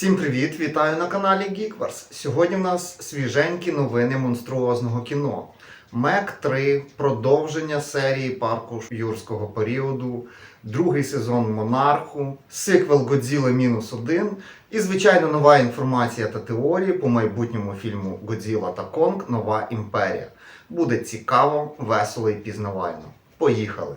Всім привіт! Вітаю на каналі Geekverse. Сьогодні в нас свіженькі новини монструозного кіно. Мек 3, продовження серії парку юрського періоду, другий сезон Монарху, сиквел Годзіли мінус 1 і, звичайно, нова інформація та теорії по майбутньому фільму Годзіла та Конг Нова імперія. Буде цікаво, весело і пізнавально. Поїхали!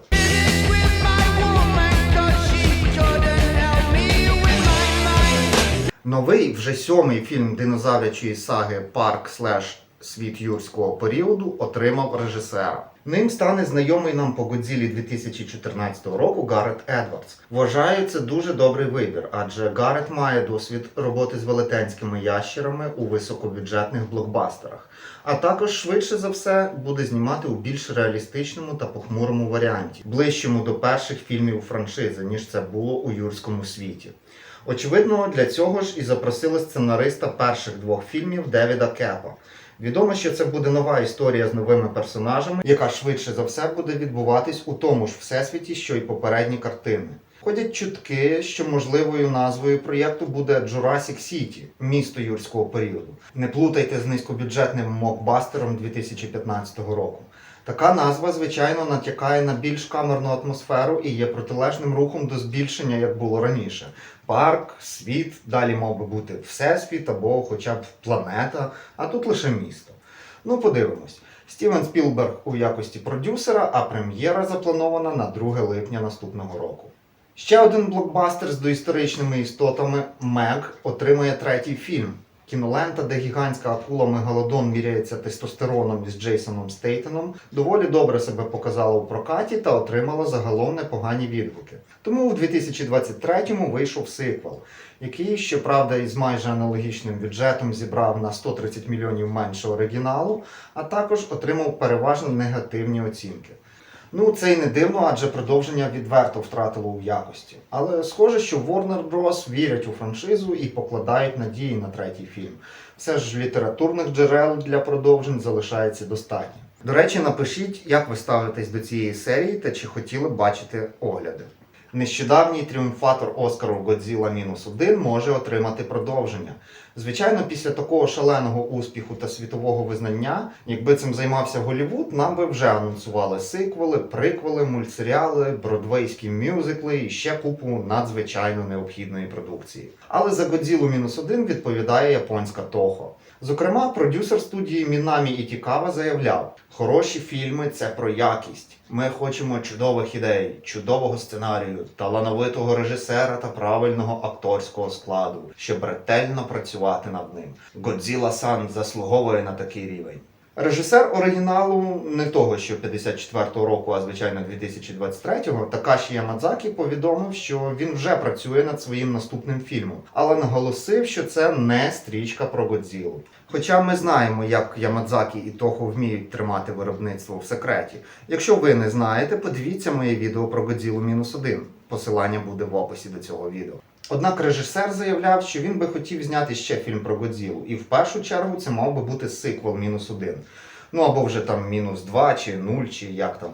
Новий вже сьомий фільм динозаврячої саги Парк слеш Світ юрського періоду отримав режисера. Ним стане знайомий нам по Годзілі 2014 року Гарет Едвардс. Вважаю, це дуже добрий вибір, адже Гарет має досвід роботи з велетенськими ящерами у високобюджетних блокбастерах, а також швидше за все буде знімати у більш реалістичному та похмурому варіанті, ближчому до перших фільмів франшизи, ніж це було у юрському світі. Очевидно, для цього ж і запросили сценариста перших двох фільмів Девіда Кепа. Відомо, що це буде нова історія з новими персонажами, яка швидше за все буде відбуватись у тому ж всесвіті, що й попередні картини. Ходять чутки, що можливою назвою проєкту буде Jurassic City, місто юрського періоду. Не плутайте з низькобюджетним мокбастером 2015 року. Така назва, звичайно, натякає на більш камерну атмосферу і є протилежним рухом до збільшення, як було раніше. Парк, світ, далі мав би бути всесвіт або хоча б планета, а тут лише місто. Ну, подивимось. Стівен Спілберг у якості продюсера, а прем'єра запланована на 2 липня наступного року. Ще один блокбастер з доісторичними істотами Мег отримує третій фільм. Кінолента, де гігантська акула Мегалодон міряється тестостероном із Джейсоном Стейтеном, доволі добре себе показала у прокаті та отримала загалом непогані відгуки. Тому в 2023-му вийшов сиквел, який, щоправда, із майже аналогічним бюджетом зібрав на 130 мільйонів менше оригіналу, а також отримав переважно негативні оцінки. Ну, це й не дивно, адже продовження відверто втратило у якості. Але схоже, що Warner Bros. вірять у франшизу і покладають надії на третій фільм. Все ж літературних джерел для продовжень залишається достатньо. До речі, напишіть, як ви ставитесь до цієї серії та чи хотіли б бачити огляди. Нещодавній тріумфатор Оскару Годзіла мінус 1 може отримати продовження. Звичайно, після такого шаленого успіху та світового визнання, якби цим займався Голівуд, нам би вже анонсували сиквели, приквели, мультсеріали, бродвейські мюзикли і ще купу надзвичайно необхідної продукції. Але за Годзілу мінус 1 відповідає японська Toho. Зокрема, продюсер студії Мінамі Ітікава заявляв: хороші фільми це про якість. Ми хочемо чудових ідей, чудового сценарію, талановитого режисера та правильного акторського складу, щоб ретельно працювати над ним. Годзіла Сан заслуговує на такий рівень. Режисер оригіналу не того, що 54-го року, а звичайно 2023-го, Такаші Ямадзакі повідомив, що він вже працює над своїм наступним фільмом, але наголосив, що це не стрічка про Годзілу. Хоча ми знаємо, як Ямадзакі і Тохо вміють тримати виробництво в секреті. Якщо ви не знаєте, подивіться моє відео про Годзілу мінус 1. Посилання буде в описі до цього відео. Однак режисер заявляв, що він би хотів зняти ще фільм про Годзілу, і в першу чергу це мав би бути сиквел мінус один. Ну або вже там мінус два чи нуль, чи як там.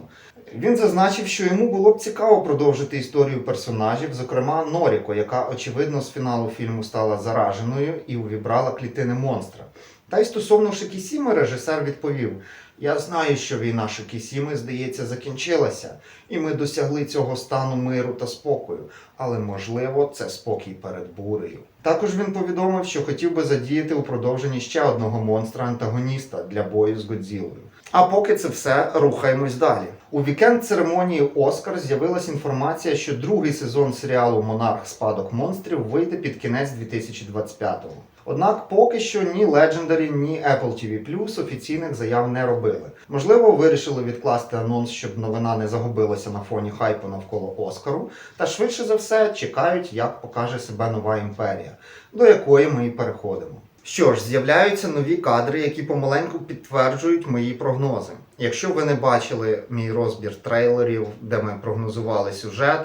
Він зазначив, що йому було б цікаво продовжити історію персонажів, зокрема Норіко, яка очевидно з фіналу фільму стала зараженою і увібрала клітини монстра. Та й стосовно Шикісіми режисер відповів: Я знаю, що війна Шикісіми, здається, закінчилася, і ми досягли цього стану миру та спокою, але можливо це спокій перед бурею. Також він повідомив, що хотів би задіяти у продовженні ще одного монстра-антагоніста для бою з Годзілою. А поки це все, рухаємось далі. У вікенд церемонії Оскар з'явилась інформація, що другий сезон серіалу Монарх Спадок монстрів вийде під кінець 2025-го. Однак поки що ні Legendary, ні Apple TV Plus офіційних заяв не робили. Можливо, вирішили відкласти анонс, щоб новина не загубилася на фоні хайпу навколо Оскару. Та швидше за все чекають, як покаже себе нова імперія, до якої ми і переходимо. Що ж, з'являються нові кадри, які помаленьку підтверджують мої прогнози. Якщо ви не бачили мій розбір трейлерів, де ми прогнозували сюжет,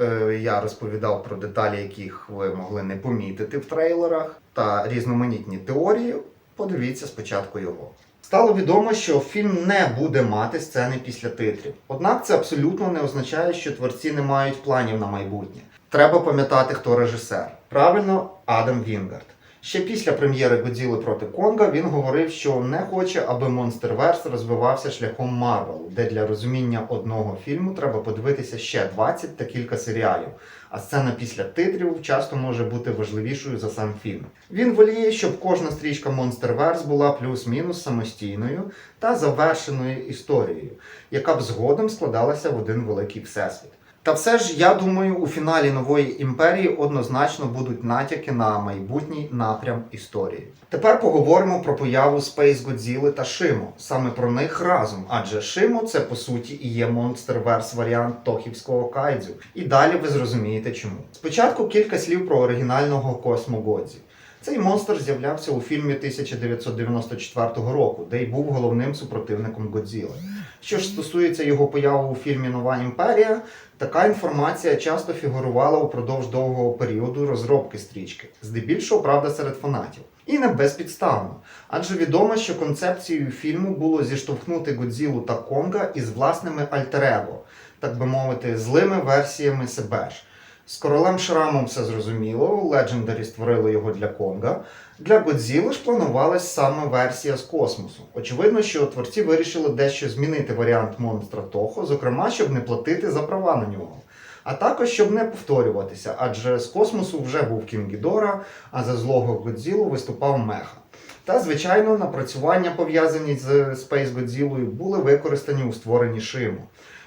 е, я розповідав про деталі, яких ви могли не помітити в трейлерах, та різноманітні теорії. Подивіться спочатку його. Стало відомо, що фільм не буде мати сцени після титрів. Однак це абсолютно не означає, що творці не мають планів на майбутнє. Треба пам'ятати, хто режисер. Правильно, Адам Вінгард. Ще після прем'єри Годзіли проти Конга він говорив, що не хоче, аби Monsterverse розвивався шляхом Марвел, де для розуміння одного фільму треба подивитися ще 20 та кілька серіалів. А сцена після титрів часто може бути важливішою за сам фільм. Він воліє, щоб кожна стрічка Monsterverse була плюс-мінус самостійною та завершеною історією, яка б згодом складалася в один великий всесвіт. Та все ж, я думаю, у фіналі нової імперії однозначно будуть натяки на майбутній напрям історії. Тепер поговоримо про появу Space Godzilla та Шимо. Саме про них разом, адже Шимо це по суті і є Monsterverse варіант Тохівського кайдзю. І далі ви зрозумієте чому. Спочатку кілька слів про оригінального Космо Годзі. Цей монстр з'являвся у фільмі 1994 року, де й був головним супротивником Годзіли. Що ж стосується його появи у фільмі Нова імперія, така інформація часто фігурувала упродовж довгого періоду розробки стрічки, здебільшого правда серед фанатів. І не безпідставно, адже відомо, що концепцією фільму було зіштовхнути Годзілу та Конга із власними альтерего, так би мовити, злими версіями себе ж. З королем Шрамом все зрозуміло, Legendary створили його для Конга. Для Годзіли ж планувалась саме версія з космосу. Очевидно, що творці вирішили дещо змінити варіант монстра Тохо, зокрема, щоб не платити за права на нього. А також щоб не повторюватися, адже з космосу вже був Кінг Гідора, а за злого Годзілу виступав Меха. Та, звичайно, напрацювання, пов'язані з Space Godzilla, були використані у створенні Шиму.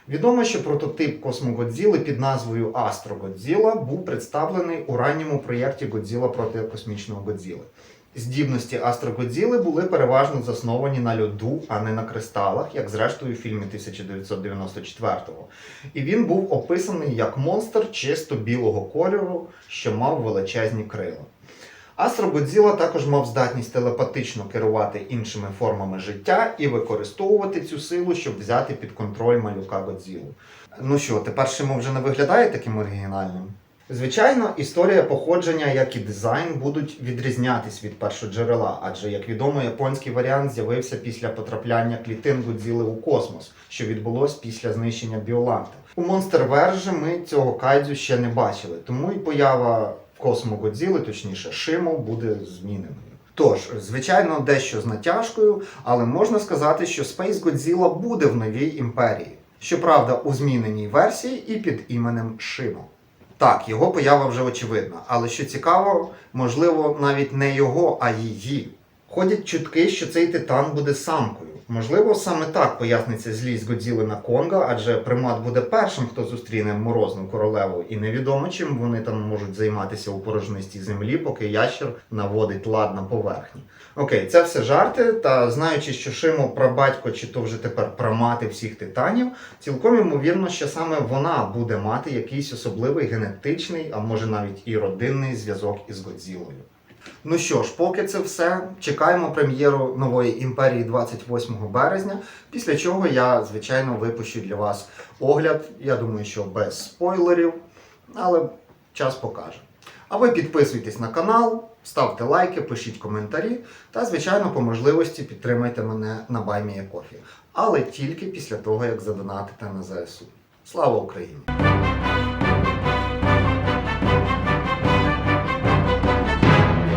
Відомо, що прототип Космогодзіли під назвою Астро Годзіла був представлений у ранньому проєкті Годзіла проти космічного Годзіли. Здібності Астро Годзіли були переважно засновані на льоду, а не на кристалах, як зрештою в фільмі 1994-го. І він був описаний як монстр чисто білого кольору, що мав величезні крила. Астро Годзіла також мав здатність телепатично керувати іншими формами життя і використовувати цю силу, щоб взяти під контроль малюка Годзілу. Ну що, тепер Шимо вже не виглядає таким оригінальним? Звичайно, історія походження, як і дизайн, будуть відрізнятись від першоджерела, адже, як відомо, японський варіант з'явився після потрапляння клітин Годзіли у космос, що відбулось після знищення Біоланта. У Monsterverse же ми цього кайдзю ще не бачили, тому і поява Космо Годзіли, точніше Шимо, буде зміненою. Тож, звичайно, дещо з натяжкою, але можна сказати, що Space Godzilla буде в новій імперії. Щоправда, у зміненій версії і під іменем Шимо. Так, його поява вже очевидна, але що цікаво, можливо, навіть не його, а її. Ходять чутки, що цей титан буде самкою. Можливо, саме так поясниться злість Годзіли на Конга, адже примат буде першим, хто зустріне морозну королеву, і невідомо, чим вони там можуть займатися у порожнистій землі, поки ящер наводить лад на поверхні. Окей, це все жарти. Та знаючи, що Шимо прабатько, чи то вже тепер прамати всіх титанів, цілком ймовірно, що саме вона буде мати якийсь особливий генетичний, а може навіть і родинний зв'язок із Годзілою. Ну що ж, поки це все. Чекаємо прем'єру нової імперії 28 березня. Після чого я, звичайно, випущу для вас огляд. Я думаю, що без спойлерів, але час покаже. А ви підписуйтесь на канал, ставте лайки, пишіть коментарі та, звичайно, по можливості підтримайте мене на BuyMeACoffee. Але тільки після того, як задонатите на ЗСУ. Слава Україні!